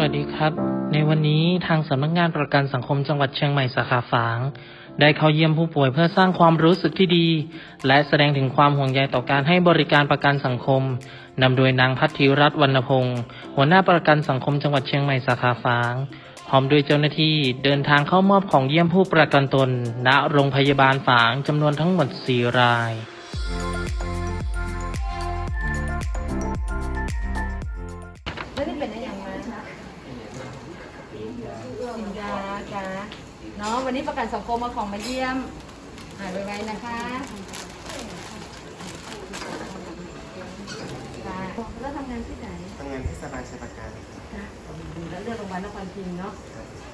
วัสดีครับ ในวันนี้ทางสำนักงานประกันสังคมจังหวัดเชียงใหม่สาขาฝาง ได้เข้าเยี่ยมผู้ป่วยเพื่อสร้างความรู้สึกที่ดี และแสดงถึงความห่วงใยต่อการให้บริการประกันสังคมนำโดยนางพัทธิรัตน์วรรณพงศ์หัวหน้าประกันสังคมจังหวัดเชียงใหม่สาขาฝางพร้อมด้วยเจ้าหน้าที่เดินทางเข้ามอบของเยี่ยมผู้ประกันตน ณโรงพยาบาลฝางจำนวนทั้งหมด 4 รายแล้วนี่เป็นไรอย่างมาคะ สินยาจ้าเนาะวันนี้ประกันสังคมมาของมาเยี่ยม หายไวๆนะคะจ้าแล้วทำงานที่ไหนทำงานที่สบายชัยประการนะแล้วเลือกโรงพยาบาลนครพิงค์เนาะ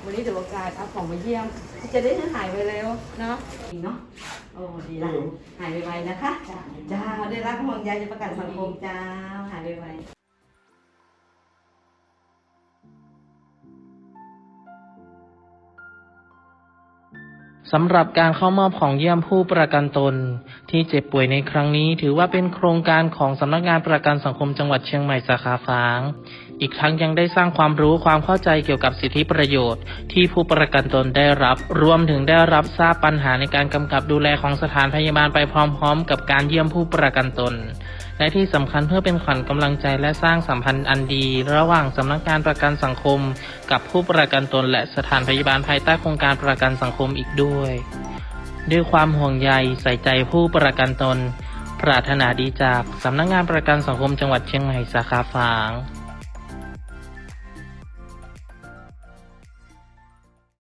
วันนี้ถือโอกาสเอาของมาเยี่ยม จะได้หายไปเร็วเนาะดีเนาะ โอ้ดีละหายไวๆนะคะ จ้าได้รับห่วงใยจากประกันสังคมจ้าหายไวๆ สำหรับการเข้ามอบของเยี่ยมผู้ประกันตน ที่เจ็บป่วยในครั้งนี้ถือว่าเป็นโครงการของสำนักงานประกันสังคมจังหวัดเชียงใหม่สาขาฝาง อีกทั้งยังได้สร้างความรู้ความเข้าใจเกี่ยวกับสิทธิประโยชน์ ที่ผู้ประกันตนได้รับ รวมถึงได้รับทราบปัญหาในการกำกับดูแลของสถานพยาบาลไปพร้อม ๆ กับการเยี่ยมผู้ประกันตน และที่สำคัญเพื่อเป็นขวัญกำลังใจและสร้างสัมพันธ์อันดี ระหว่างสำนักงานประกันสังคม กับผู้ประกันตนและสถานพยาบาลภายใต้โครงการประกันสังคมอีกด้วย ด้วยความห่วงใยใส่ใจผู้ประกันตน ปรารถนาดีจากสำนักงานประกันสังคมจังหวัดเชียงใหม่สาขาฝาง